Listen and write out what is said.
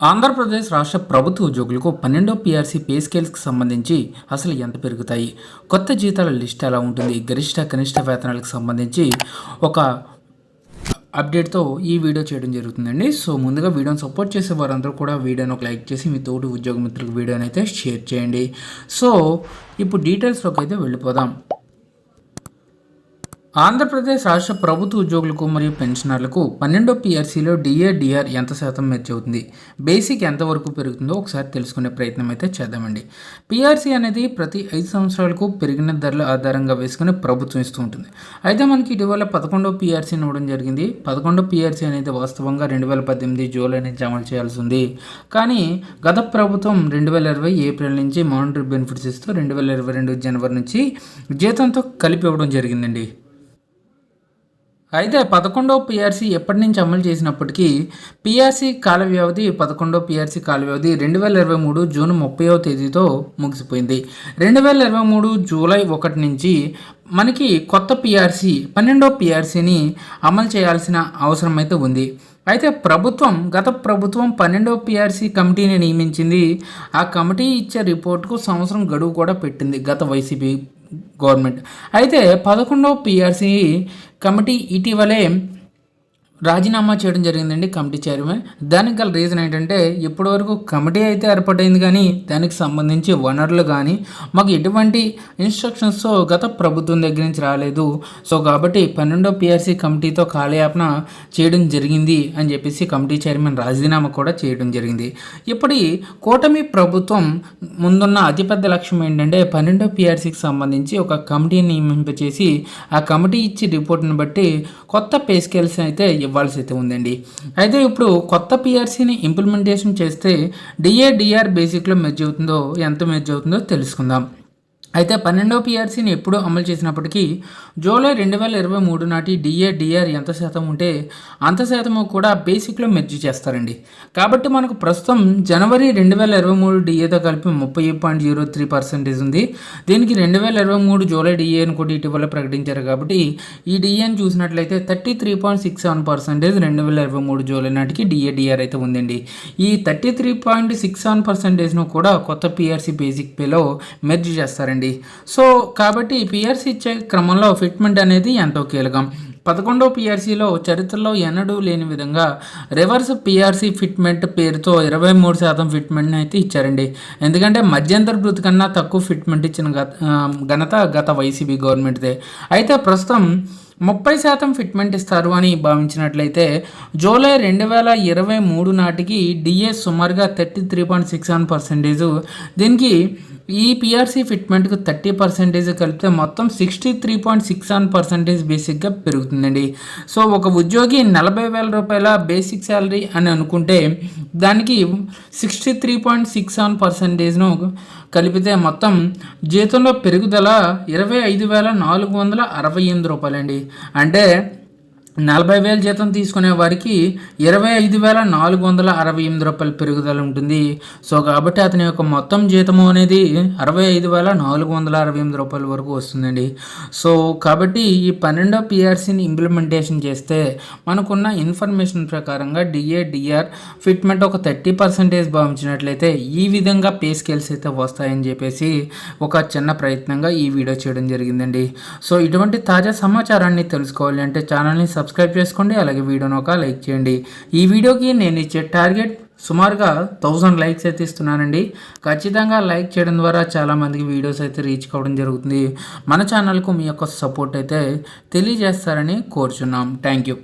ఆంధ్రప్రదేశ్ రాష్ట్ర ప్రభుత్వ ఉద్యోగులకు పన్నెండో పీఆర్సీ పే స్కేల్స్కి సంబంధించి అసలు ఎంత పెరుగుతాయి? కొత్త జీతాల లిస్ట్ ఎలా ఉంటుంది? గరిష్ట కనిష్ట వేతనాలకు సంబంధించి ఒక అప్డేట్తో ఈ వీడియో చేయడం జరుగుతుందండి. సో ముందుగా వీడియోని సపోర్ట్ చేసే వారందరూ కూడా వీడియోని ఒక లైక్ చేసి మీ తోటి ఉద్యోగ మిత్రులకు వీడియోని అయితే షేర్ చేయండి. సో ఇప్పుడు డీటెయిల్స్లోకి అయితే వెళ్ళిపోదాం. ఆంధ్రప్రదేశ్ రాష్ట్ర ప్రభుత్వ ఉద్యోగులకు మరియు పెన్షనర్లకు పన్నెండో పీఆర్సీలో డిఏ డిఆర్ ఎంత శాతం మెర్చి అవుతుంది? బేసిక్ ఎంతవరకు పెరుగుతుందో ఒకసారి తెలుసుకునే ప్రయత్నం అయితే చేద్దామండి. పీఆర్సీ అనేది ప్రతి ఐదు సంవత్సరాలకు పెరిగిన ధరల ఆధారంగా వేసుకుని ప్రభుత్వం ఇస్తూ ఉంటుంది. అయితే మనకి ఇటీవల పదకొండో పిఆర్సీని ఇవ్వడం జరిగింది. పదకొండో పీఆర్సీ అనేది వాస్తవంగా రెండు వేల పద్దెనిమిది జూలై నుంచి అమలు చేయాల్సి ఉంది. కానీ గత ప్రభుత్వం రెండు వేల ఇరవై ఏప్రిల్ నుంచి మానిటరీ బెనిఫిట్స్ ఇస్తూ రెండు వేల ఇరవై రెండు జనవరి నుంచి జీతంతో కలిపి ఇవ్వడం జరిగిందండి. అయితే పదకొండవ పిఆర్సీ ఎప్పటి నుంచి అమలు చేసినప్పటికీ పిఆర్సీ కాల వ్యవధి పదకొండవ పిఆర్సీ కాల వ్యవధి రెండు వేల ఇరవై మూడు జూన్ ముప్పైవ తేదీతో ముగిసిపోయింది. రెండు వేల ఇరవై మూడు జూలై ఒకటి నుంచి మనకి కొత్త పిఆర్సీ పన్నెండో పిఆర్సీని అమలు చేయాల్సిన అవసరం అయితే ఉంది. అయితే ప్రభుత్వం గత ప్రభుత్వం పన్నెండవ పిఆర్సీ కమిటీని నియమించింది. ఆ కమిటీ ఇచ్చే రిపోర్ట్కు సంవత్సరం గడువు కూడా పెట్టింది గత వైసీపీ గవర్నమెంట్. అయితే పదకొండవ పిఆర్సీ కమిటీ ఇటీవలే రాజీనామా చేయడం జరిగిందండి కమిటీ చైర్మన్. దానికి గల రీజన్ ఏంటంటే ఇప్పటివరకు కమిటీ అయితే ఏర్పాటైంది కానీ దానికి సంబంధించి వనరులు కానీ మాకు ఎటువంటి ఇన్స్ట్రక్షన్స్ గత ప్రభుత్వం దగ్గర నుంచి రాలేదు. సో కాబట్టి పన్నెండో పిఆర్సీ కమిటీతో కాలయాపన చేయడం జరిగింది అని చెప్పేసి కమిటీ చైర్మన్ రాజీనామా కూడా చేయడం జరిగింది. ఇప్పటి కూటమి ప్రభుత్వం ముందున్న అతిపెద్ద లక్ష్యం ఏంటంటే పన్నెండో పిఆర్సీకి సంబంధించి ఒక కమిటీని నియమింపచేసి ఆ కమిటీ ఇచ్చి రిపోర్ట్ని బట్టి కొత్త పే స్కేల్స్ అయితే ఇవ్వాల్సి అయితే ఉందండి. అయితే ఇప్పుడు కొత్త పిఆర్సీని ఇంప్లిమెంటేషన్ చేస్తే డిఏ డిఆర్ బేసిక్లో మెర్జ్ అవుతుందో ఎంత మెర్జ్ అవుతుందో తెలుసుకుందాం. అయితే పన్నెండవ పిఆర్సీని ఎప్పుడూ అమలు చేసినప్పటికీ జూలై రెండు వేల ఇరవై మూడు నాటి డిఏ డిఆర్ ఎంత శాతం ఉంటే అంత శాతము కూడా బేసిక్లో మెర్జీ చేస్తారండి. కాబట్టి మనకు ప్రస్తుతం జనవరి రెండు వేల ఇరవై మూడు డిఏతో కలిపి ముప్పై పాయింట్ జీరో త్రీ పర్సెంటేజ్ ఉంది. దీనికి రెండు వేల ఇరవై మూడు జూలై డిఏని కూడా ఇటీవల ప్రకటించారు కాబట్టి ఈ డిఏని చూసినట్లయితే thirty three point six seven percentage రెండు వేల ఇరవై మూడు జూలై నాటికి డిఏ డిఆర్ అయితే ఉందండి. ఈ thirty three point six seven పర్సెంటేజ్ను కూడా కొత్త పిఆర్సీ బేసిక్ పేలో మెర్జ్ చేస్తారండి. సో కాబట్టి పిఆర్సీ ఇచ్చే క్రమంలో ఫిట్మెంట్ అనేది ఎంతో కీలకం. పదకొండో పిఆర్సీలో చరిత్రలో ఎన్నడూ లేని విధంగా రివర్స్ పిఆర్సీ ఫిట్మెంట్ పేరుతో ఇరవై మూడు శాతం ఫిట్మెంట్ని అయితే ఇచ్చారండి. ఎందుకంటే మధ్యంతర భృతి కన్నా తక్కువ ఫిట్మెంట్ ఇచ్చిన గత ఘనత గత వైసీపీ గవర్నమెంట్దే. అయితే ప్రస్తుతం ముప్పై శాతం ఫిట్మెంట్ ఇస్తారు అని భావించినట్లయితే జూలై రెండు వేల ఇరవై మూడు నాటికి డిఏ సుమారుగా thirty three point six one percentage. దీనికి ఈ పిఆర్సీ ఫిట్మెంట్కి థర్టీ పర్సెంటేజ్ కలిపితే మొత్తం sixty three point six one percentage బేసిక్గా పెరుగుతుందండి. సో ఒక ఉద్యోగి నలభై వేల రూపాయల బేసిక్ శాలరీ అని అనుకుంటే దానికి sixty three point six one పర్సెంటేజ్ను కలిపితే మొత్తం జీతంలో పెరుగుదల ఇరవై ఐదు వేల నాలుగు వందల అరవై ఎనిమిది రూపాయలండి. అంటే నలభై వేల జీతం తీసుకునే వారికి ఇరవై ఐదు వేల నాలుగు వందల అరవై ఎనిమిది రూపాయల పెరుగుదల ఉంటుంది. సో కాబట్టి అతని యొక్క మొత్తం జీతము అనేది అరవై ఐదు వేల నాలుగు వందల అరవై ఎనిమిది రూపాయల వరకు వస్తుందండి. సో కాబట్టి ఈ పన్నెండో పిఆర్సీని ఇంప్లిమెంటేషన్ చేస్తే మనకున్న ఇన్ఫర్మేషన్ ప్రకారంగా డిఏ డిఆర్ ఫిట్మెంట్ ఒక థర్టీ పర్సెంటేజ్ భావించినట్లయితే ఈ విధంగా పే స్కేల్స్ అయితే వస్తాయని చెప్పేసి ఒక చిన్న ప్రయత్నంగా ఈ వీడియో చేయడం జరిగిందండి. సో ఇటువంటి తాజా సమాచారాన్ని తెలుసుకోవాలి అంటే ఛానల్ని సబ్స్క్రైబ్ చేసుకోండి అలాగే వీడియోను ఒక లైక్ చేయండి. ఈ వీడియోకి నేను ఇచ్చే టార్గెట్ సుమారుగా థౌజండ్ లైక్స్ అయితే ఇస్తున్నానండి. ఖచ్చితంగా లైక్ చేయడం ద్వారా చాలామందికి వీడియోస్ అయితే రీచ్ కావడం జరుగుతుంది. మన ఛానల్కు మీ యొక్క సపోర్ట్ అయితే తెలియజేస్తారని కోరుచున్నాం. Thank you